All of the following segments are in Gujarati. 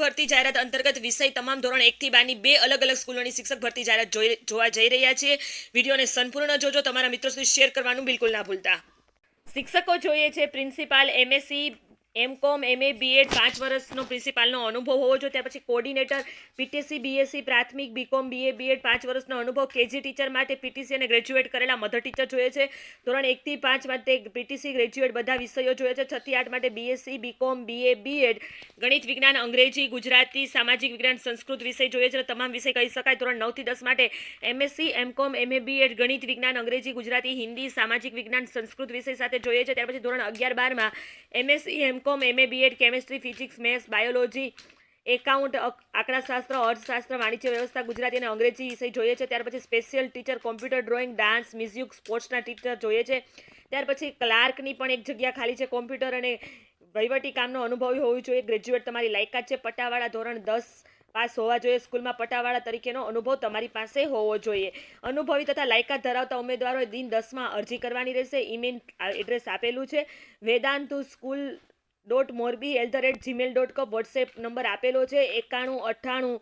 ભરતી જાહેરાત અંતર્ગત વિષય તમામ ધોરણ એકથી બારની બે અલગ અલગ સ્કૂલોની શિક્ષક ભરતી જાહેરાત જોવા જઈ રહ્યા છીએ વિડીયોને સંપૂર્ણ જોજો, તમારા મિત્રો સુધી શેર કરવાનું બિલકુલ ના ભૂલતા. શિક્ષકો જોઈએ છે, principal, MSc MCom, MA, BEd પાંચ વર્ષનો પ્રિન્સિપાલનો અનુભવ હોવો જોઈએ. ત્યાર પછી કોર્ડિનેટર, પીટીસી, બીએસસી, પ્રાથમિક, બીકોમ, બીએ, બીએડ પાંચ વર્ષનો અનુભવ. કેજી ટીચર માટે પીટીસી અને ગ્રેજ્યુએટ કરેલા મધર ટીચર જોઈએ છે. ધોરણ એકથી પાંચ માટે પીટીસી, ગ્રેજ્યુએટ બધા વિષયો જોઈએ છે. છથી આઠ માટે બીએસસી, બીકોમ, બીએ, બીએડ, ગણિત વિજ્ઞાન, અંગ્રેજી, ગુજરાતી, સામાજિક વિજ્ઞાન, સંસ્કૃત વિષય જોઈએ છે. તમામ વિષય કહી શકાય. ધોરણ નવથી દસ માટે એમએસસી, એમકોમ, એમએ, બીએડ, ગણિત વિજ્ઞાન, અંગ્રેજી, ગુજરાતી, હિન્દી, સામાજિક વિજ્ઞાન, સંસ્કૃત વિષય સાથે જોઈએ છે. ત્યાર પછી ધોરણ અગિયાર બારમાં MSc MCom MA BEd chemistry physics maths biology account આંકડાશાસ્ત્ર, અર્થશાસ્ત્ર, વાણિજ્ય વ્યવસ્થા, ગુજરાતી અને અંગ્રેજી વિષય જોઈએ છે. ત્યાર પછી special teacher computer drawing dance music સ્પોર્ટ્સના teacher જોઈએ છે. ત્યાર પછી ક્લાર્કની પણ એક જગ્યા ખાલી છે કોમ્પ્યુટર અને વહીવટી કામનો અનુભવી હોવું જોઈએ. ગ્રેજ્યુએટ તમારી લાયકાત છે. પટાવાળા ધોરણ દસ પાસ હોવા જોઈએ, સ્કૂલમાં પટાવાળા તરીકેનો અનુભવ તમારી પાસે હોવો જોઈએ. અનુભવી તથા લાયકાત ધરાવતા ઉમેદવારોએ દિન દસમાં અરજી કરવાની રહેશે. ઈમેલ એડ્રેસ આપેલું છે. Vedantu school dot Morbi at the rate Gmail dot com WhatsApp number આપેલો છે. એકાણું, અઠ્ઠાણું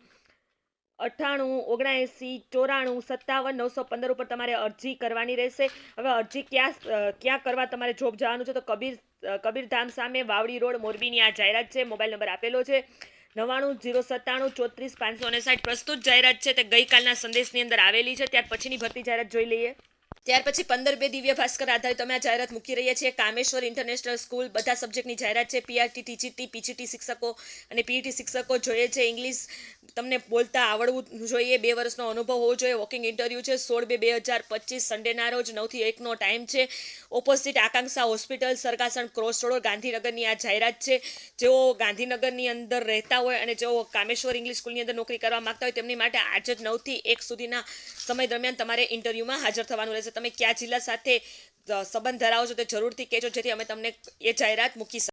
અઠ્ઠાણું, ઓગણએંસી, ચોરાણું, સત્તાવન, નવસો પંદર ઉપર તમારે અરજી કરવાની રહેશે. હવે અરજી ક્યાં ક્યાં કરવા તમારે જોબ જવાનું છે તો કબીર કબીરધામ સામે વાવડી રોડ મોરબીની આ જાહેરાત છે. મોબાઈલ નંબર આપેલો છે. નવ્વાણું, જીરો સત્તાણું, ચોત્રીસ, પાંચસો ને સાઠ પ્રસ્તુત જાહેરાત છે તે ગઈકાલના સંદેશની અંદર આવેલી છે. ત્યાર પછીની ભરતી જાહેરાત જોઈ લઈએ. ત્યાર પછી પંદર બે દિવ્ય ભાસ્કર આધારિત અમે આ જાહેરાત મૂકી રહ્યા છીએ. કામેશ્વર ઇન્ટરનેશનલ સ્કૂલ બધા સબ્જેક્ટની જાહેરાત છે. પીઆરટી ટીચીટી પીજીટી શિક્ષકો અને પીઈટી શિક્ષકો જોઈએ છે. ઇંગ્લિશ તમને બોલતા આવડવું જોઈએ. બે વર્ષનો અનુભવ હોવો જોઈએ. વોકિંગ ઇન્ટરવ્યૂ છે. સોળ બે બે હજાર પચીસ સન્ડેના રોજ નવથી એકનો ટાઈમ છે. Opposite Akanksha hospital Sargasan cross road ગાંધીનગરની આ જાહેરાત છે. જેઓ ગાંધીનગરની અંદર રહેતા હોય અને જેઓ કામેશ્વર ઇંગ્લિશ સ્કૂલની અંદર નોકરી કરવા માંગતા હોય, તેમની માટે આજે જ નવથી એક સુધીના સમય દરમિયાન તમારે ઇન્ટરવ્યૂમાં હાજર થવાનું રહેશે. તમે કયા જિલ્લા સાથે સંબંધ ધરાવો છો તે જરૂરથી કહેજો, જેથી અમે તમને એ જાહેરાત મૂકી